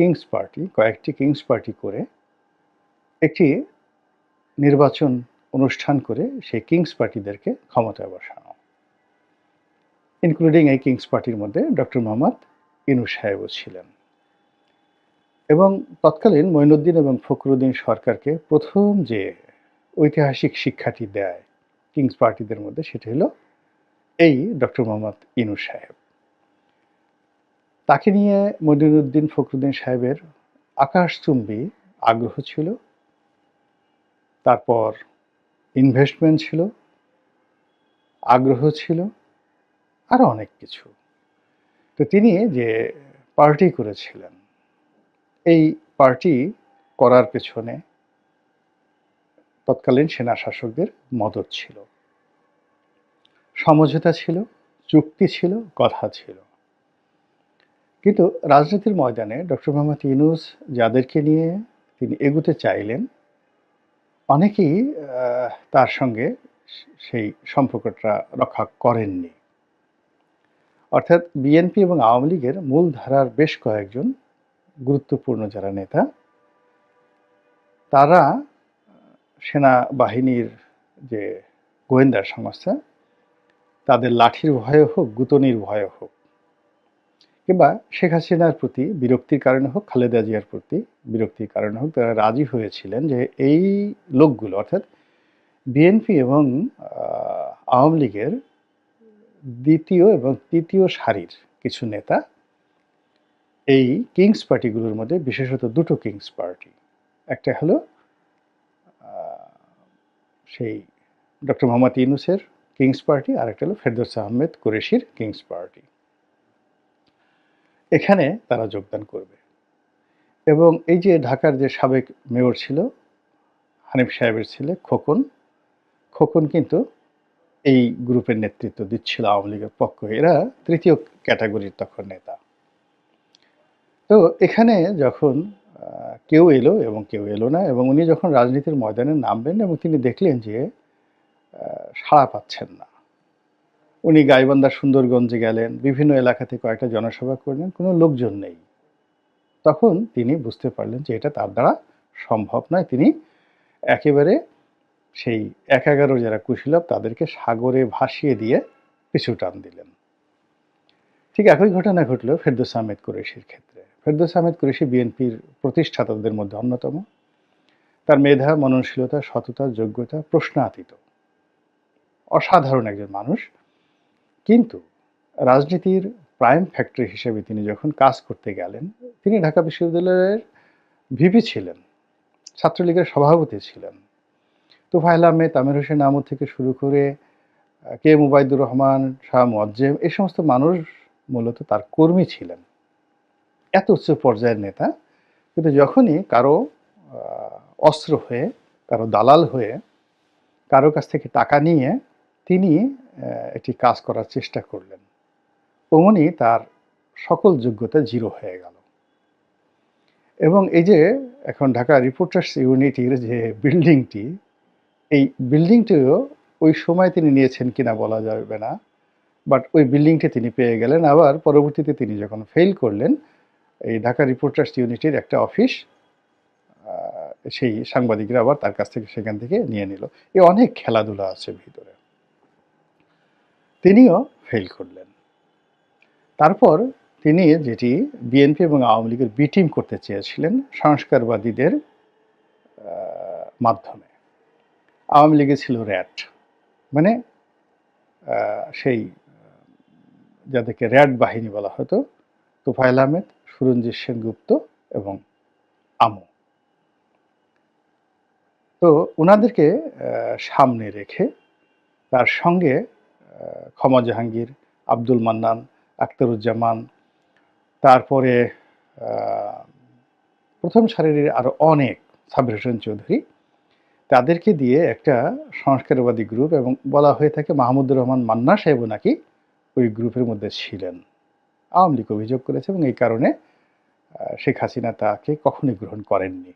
Kings party কয়েকটি kings party করে একটি নির্বাচন অনুষ্ঠান করে সেই কিংস পার্টিদেরকে ক্ষমতায় বসানো। ইনক্লুডিং এই কিংস পার্টির মধ্যে ডক্টর মোহাম্মদ ইনু সাহেবও ছিলেন। এবং তৎকালীন মঈনুদ্দিন এবং ফখরুদ্দিন সরকারকে প্রথম যে ঐতিহাসিক শিক্ষাটি দেয় কিংস পার্টিদের মধ্যে সেটি হলো এই ডক্টর মোহাম্মদ ইনু সাহেব। তাকে নিয়ে মদিনুদ্দিন ফখরুদ্দিন সাহেবের আকাশচুম্বী আগ্রহ ছিল। তারপর ইনভেস্টমেন্ট ছিল, আগ্রহ ছিল আরও অনেক কিছু। তো তিনি যে পার্টি করেছিলেন, এই পার্টি করার পেছনে তৎকালীন সেনা শাসকদের মদত ছিল। সমঝোতা ছিল, চুক্তি ছিল কথা ছিল। কিন্তু রাজনীতির ময়দানে ডক্টর মোহাম্মদ ইউনুস যাদেরকে নিয়ে তিনি এগুতে চাইলেন, অনেকেই তার সঙ্গে সেই সম্পর্কটা রক্ষা করেননি। অর্থাৎ বিএনপি এবং আওয়ামী লীগের মূল ধারার বেশ কয়েকজন গুরুত্বপূর্ণ যারা নেতা, তারা, সেনাবাহিনীর যে গোয়েন্দা সংস্থা, তাদের লাঠির ভয়ে হোক, গুতনির ভয়ে হোক কিংবা শেখ হাসিনার প্রতি বিরক্তির কারণে হোক, খালেদা জিয়ার প্রতি বিরক্তির কারণে হোক, তারা রাজি হয়েছিলেন যে এই লোকগুলো, অর্থাৎ বিএনপি এবং আওয়ামী লীগের দ্বিতীয় এবং তৃতীয় সারির কিছু নেতা এই কিংস পার্টিগুলোর মধ্যে বিশেষত দুটো কিংস পার্টি একটা হলো সেই ডক্টর মোহাম্মদ ইউনুসের কিংস পার্টি আর একটা হলো ফেরদৌস আহমেদ কুরেশির কিংস পার্টি এখানে তারা যোগদান করবে। এবং এই যে ঢাকার যে সাবেক মেয়র ছিল, হানিফ সাহেবের ছেলে খোকন খোকন কিন্তু এই গ্রুপের নেতৃত্ব দিচ্ছিল আওয়ামী লীগের পক্ষ। এরা তৃতীয় ক্যাটাগরির তখন নেতা। তো এখানে যখন কেউ এলো এবং কেউ এলো না, এবং উনি যখন রাজনীতির ময়দানে নামবেন এবং তিনি দেখলেন যে সাড়া পাচ্ছেন না উনি গাইবান্ধা সুন্দরগঞ্জে গেলেন, বিভিন্ন এলাকাতে কয়েকটা জনসভা করলেন, কোনো লোকজন নেই। তখন তিনি বুঝতে পারলেন যে এটা তার দ্বারা সম্ভব নয়। তিনি একেবারে সেই এক এগারো যারা কুশীলভ তাদেরকে সাগরে ভাসিয়ে দিয়ে পিছু টান দিলেন। ঠিক একই ঘটনা ঘটল ফেরদৌস আহমেদ কুরেশির ক্ষেত্রে। ফেরদৌস আহমেদ কুরেশি বিএনপির প্রতিষ্ঠাতাদের মধ্যে অন্যতম। তার মেধা, মননশীলতা, সততা, যোগ্যতা প্রশ্নাতীত। অসাধারণ একজন মানুষ। কিন্তু রাজনীতির প্রাইম ফ্যাক্টরি হিসেবে তিনি যখন কাজ করতে গেলেন, তিনি ঢাকা বিশ্ববিদ্যালয়ের ভিপি ছিলেন, ছাত্রলীগের সভাপতি ছিলেন। তোফাইল আহমেদ, আমির হোসেন আহমদ থেকে শুরু করে কে মুবাইদুর রহমান, শাহ মোয়াজ্জেম, এই সমস্ত মানুষ মূলত তার কর্মী ছিলেন। এত উচ্চ পর্যায়ের নেতা, কিন্তু যখনই কারও অস্ত্র হয়ে, কারও দালাল হয়ে, কারও কাছ থেকে টাকা নিয়ে তিনি এটি কাজ করার চেষ্টা করলেন। অমনি তার সকল যোগ্যতা জিরো হয়ে গেল। এবং এই যে এখন ঢাকা রিপোর্টার্স ইউনিটির যে বিল্ডিংটি, এই বিল্ডিংটিও ওই সময় তিনি নিয়েছেন কিনা বলা যাবে না, বাট ওই বিল্ডিংটি তিনি পেয়ে গেলেন। আবার পরবর্তীতে তিনি যখন ফেল করলেন, এই ঢাকা রিপোর্টার্স ইউনিটির একটা অফিস সেই সাংবাদিকরা আবার তার কাছ থেকে সেখান থেকে নিয়ে নিল। এ অনেক খেলাধুলা আছে ভিতরে। তিনিও ফেল করলেন। তারপর তিনি যেটি বিএনপি এবং আওয়ামী লীগের বি টিম করতে চেয়েছিলেন সংস্কারবাদীদের মাধ্যমে। আওয়ামী লীগে ছিল র্যাট মানে সেই, যাদেরকে র্যাট বাহিনী বলা হতো, তোফায়েল আহমেদ, সুরঞ্জিত সেনগুপ্ত এবং আমু। তো ওনাদেরকে সামনে রেখে তার সঙ্গে ক্ষমা জাহাঙ্গীর, আব্দুল মান্নান, আখতারুজ্জামান, তারপরে প্রথম সারির আরও অনেক সাবির হোসেন চৌধুরী। তাদেরকে দিয়ে একটা সংস্কারবাদী গ্রুপ এবং বলা হয়ে থাকে মাহমুদুর রহমান মান্না সাহেবও নাকি ওই গ্রুপের মধ্যে ছিলেন। আওয়ামী লীগ অভিযোগ করেছে এবং এই কারণে শেখ হাসিনা তাকে কখনোই গ্রহণ করেননি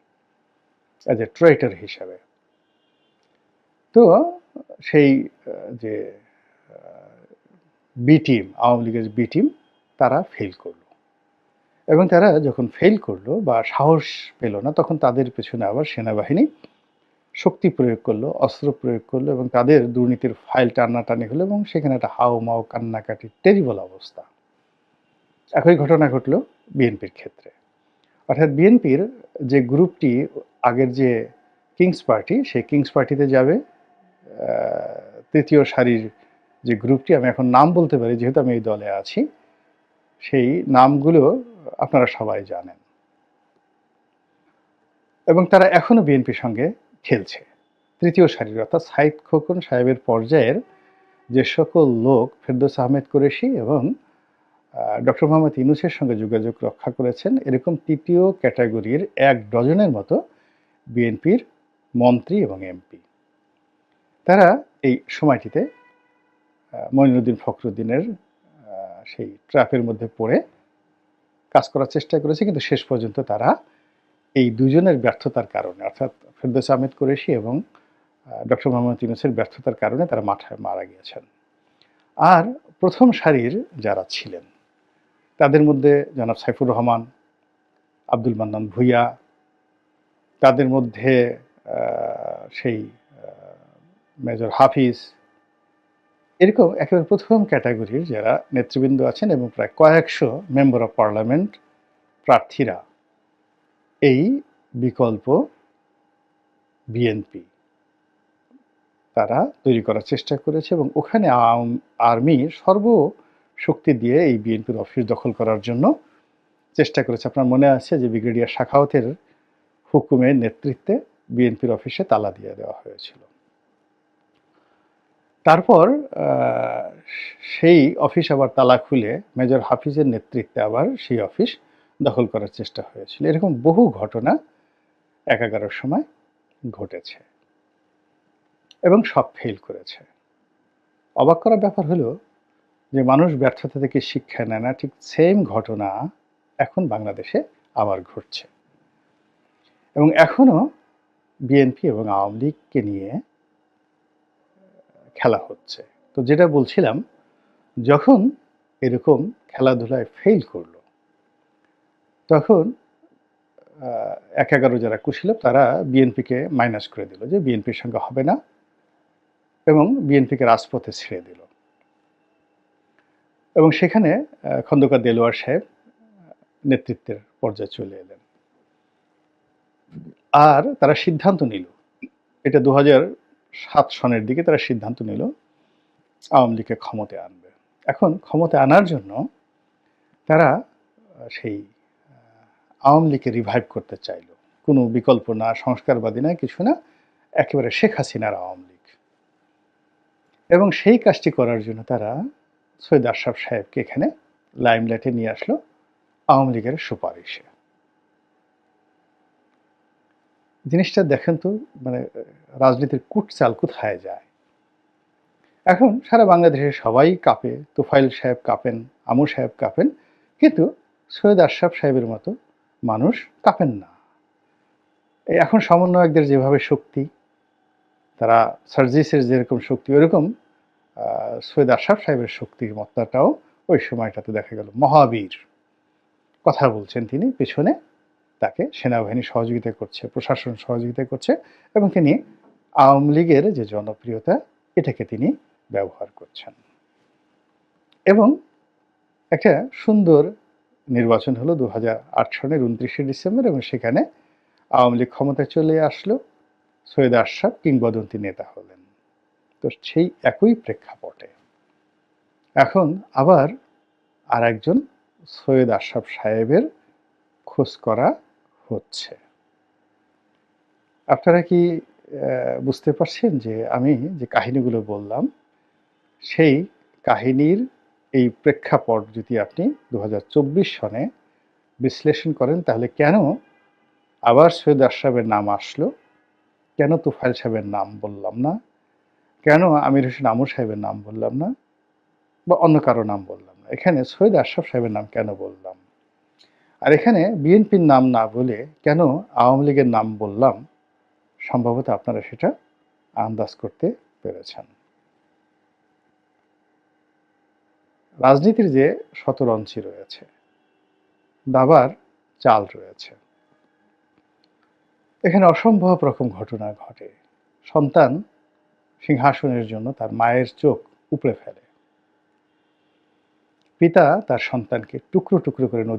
অ্যাজ এ ট্রেটার হিসাবে। তো সেই যে বি টিম আওয়ামী লীগের বি টিম তারা ফেল করল। এবং তারা যখন ফেল করল বা সাহস পেল না, তখন তাদের পেছনে আবার সেনাবাহিনী শক্তি প্রয়োগ করল, অস্ত্র প্রয়োগ করল এবং তাদের দুর্নীতির ফাইল টানাটানি হলো এবং সেখানে একটা হাও মাও কান্নাকাটি টেরিবল অবস্থা। একই ঘটনা ঘটলো বিএনপির ক্ষেত্রে। অর্থাৎ বিএনপির যে গ্রুপটি, আগের যে কিংস পার্টি সেই কিংস পার্টিতে যাবে তৃতীয় সারির যে গ্রুপটি আমি এখন নাম বলতে পারি, যেহেতু আমি এই দলে আছি, সেই নামগুলো আপনারা সবাই জানেন। এবং তারা এখনও বিএনপির সঙ্গে খেলছে। তৃতীয় সারির অর্থাৎ সাইদ খোকন সাহেবের পর্যায়ের যে সকল লোক, ফেরদৌস আহমেদ কুরেশি এবং ডক্টর মোহাম্মদ ইউনুসের সঙ্গে যোগাযোগ রক্ষা করেছেন, এরকম তৃতীয় ক্যাটাগরির এক ডজনের মতো বিএনপির মন্ত্রী এবং এমপি। তারা এই সময়টিতে মঈনুদ্দিন ফখরুদ্দিনের সেই ট্র্যাপের মধ্যে পড়ে কাজ করার চেষ্টা করেছে, কিন্তু শেষ পর্যন্ত তারা এই দুজনের ব্যর্থতার কারণে, অর্থাৎ ফেরদৌস আহমেদ কুরেশি এবং ডক্টর মোহাম্মদ ইউনুসের ব্যর্থতার কারণে তারা মাঠায় মারা গিয়েছেন। আর প্রথম সারির যারা ছিলেন, তাদের মধ্যে জনাব সাইফুর রহমান, আব্দুল মান্নান ভুইয়া, তাদের মধ্যে সেই মেজর হাফিজ এরকম একেবারে প্রথম ক্যাটাগরির যারা নেতৃবৃন্দ আছেন এবং প্রায় কয়েকশো মেম্বার অফ পার্লামেন্ট প্রার্থীরা এই বিকল্প বিএনপি তারা তৈরি করার চেষ্টা করেছে এবং ওখানে আওয়াম- আর্মি সর্বশক্তি দিয়ে এই বিএনপির অফিস দখল করার জন্য চেষ্টা করেছে। আপনার মনে আছে যে ব্রিগেডিয়ার শাখাওতের হুকুমের নেতৃত্বে বিএনপির অফিসে তালা দিয়ে দেওয়া হয়েছিল? তারপর সেই অফিস আবার তালা খুলে মেজর হাফিজের নেতৃত্বে আবার সেই অফিস দখল করার চেষ্টা হয়েছিল। এরকম বহু ঘটনা এক এগারোর সময় ঘটেছে এবং সব ফেল করেছে। অবাক করার ব্যাপার হলো যে মানুষ ব্যর্থতা থেকে শিক্ষা নেয় না, ঠিক সেম ঘটনা এখন বাংলাদেশে আবার ঘটছে। এবং এখনও বিএনপি এবং আওয়ামী লীগকে নিয়ে খেলা হচ্ছে। তো যেটা বলছিলাম, যখন এরকম খেলাধুলায় ফেল করল, তখন এক এগারো যারা কুশীল তারা বিএনপিকে মাইনাস করে দিল যে বিএনপির সঙ্গে হবে না এবং বিএনপিকে রাজপথে ছেড়ে দিল। এবং সেখানে খন্দকার দেলোয়ার সাহেব নেতৃত্বের পর্যায়ে চলে এলেন। আর তারা সিদ্ধান্ত নিল। এটা দু হাজার সাত সনের দিকে তারা সিদ্ধান্ত নিল, আওয়ামী লীগকে ক্ষমতায় আনবে। এখন ক্ষমতায় আনার জন্য তারা সেই আওয়ামী লীগকে রিভাইভ করতে চাইল। কোনো বিকল্প না, সংস্কারবাদী না, কিছু না, একেবারে শেখ হাসিনার আওয়ামী লীগ। এবং সেই কাজটি করার জন্য তারা সৈয়দ আশরাফ সাহেবকে এখানে লাইমলাইটে নিয়ে আসলো আওয়ামী লীগের সুপারিশে। জিনিসটা দেখেন তো মানে রাজনীতির কুট চাল কোথায় যায়? এখন সারা বাংলাদেশে সবাই কাঁপে, তুফাইল সাহেব কাঁপেন, আমু সাহেব কাঁপেন, কিন্তু সৈয়দ আশরাফ সাহেবের মতো মানুষ কাঁপেন না। এখন সমন্বয়কদের যেভাবে শক্তি, তারা সার্জিসের যেরকম শক্তি, ওরকম সৈয়দ আশরাফ সাহেবের শক্তির মত্তাটাও ওই সময়টাতে দেখা গেল। মহাবীর, কথা বলছেন তিনি পেছনে। তাকে সেনাবাহিনী সহযোগিতা করছে, প্রশাসন সহযোগিতা করছে এবং তিনি আওয়ামী লীগের যে জনপ্রিয়তা, এটাকে তিনি ব্যবহার করছেন। এবং একটা সুন্দর নির্বাচন হলো দু হাজার আট সনের উনত্রিশে ডিসেম্বর এবং সেখানে আওয়ামী লীগ ক্ষমতায় চলে আসলো সৈয়দ আশরাফ কিংবদন্তি নেতা হলেন। তো সেই একই প্রেক্ষাপটে এখন আবার আর একজন সৈয়দ আশরাফ সাহেবের খোঁজ করা হচ্ছে। আপনারা কি বুঝতে পারছেন যে আমি যে কাহিনীগুলো বললাম, সেই কাহিনীর এই প্রেক্ষাপট যদি আপনি দু হাজার চব্বিশ সনে বিশ্লেষণ করেন, তাহলে কেন আবার সৈয়দ আশরাফের নাম আসলো? কেন তুফাইল সাহেবের নাম বললাম না? কেন আমির হোসেন আমর সাহেবের নাম বললাম না? বা অন্য কারও নাম বললাম না? এখানে সৈয়দ আশরাফ সাহেবের নাম কেন বললাম? আর এখানে বিএনপির নাম না বলে কেন আওয়ামী লীগের নাম বললাম, সম্ভবত আপনারা সেটা আন্দাজ করতে পেরেছেন। রাজনীতির যে শতরঞ্চি রয়েছে, দাবার চাল রয়েছে। এখানে অসম্ভব রকম ঘটনা ঘটে। সন্তান সিংহাসনের জন্য তার মায়ের চোখ উপড়ে ফেলে। পিতা তার সন্তানকে টুকরো টুকরো করে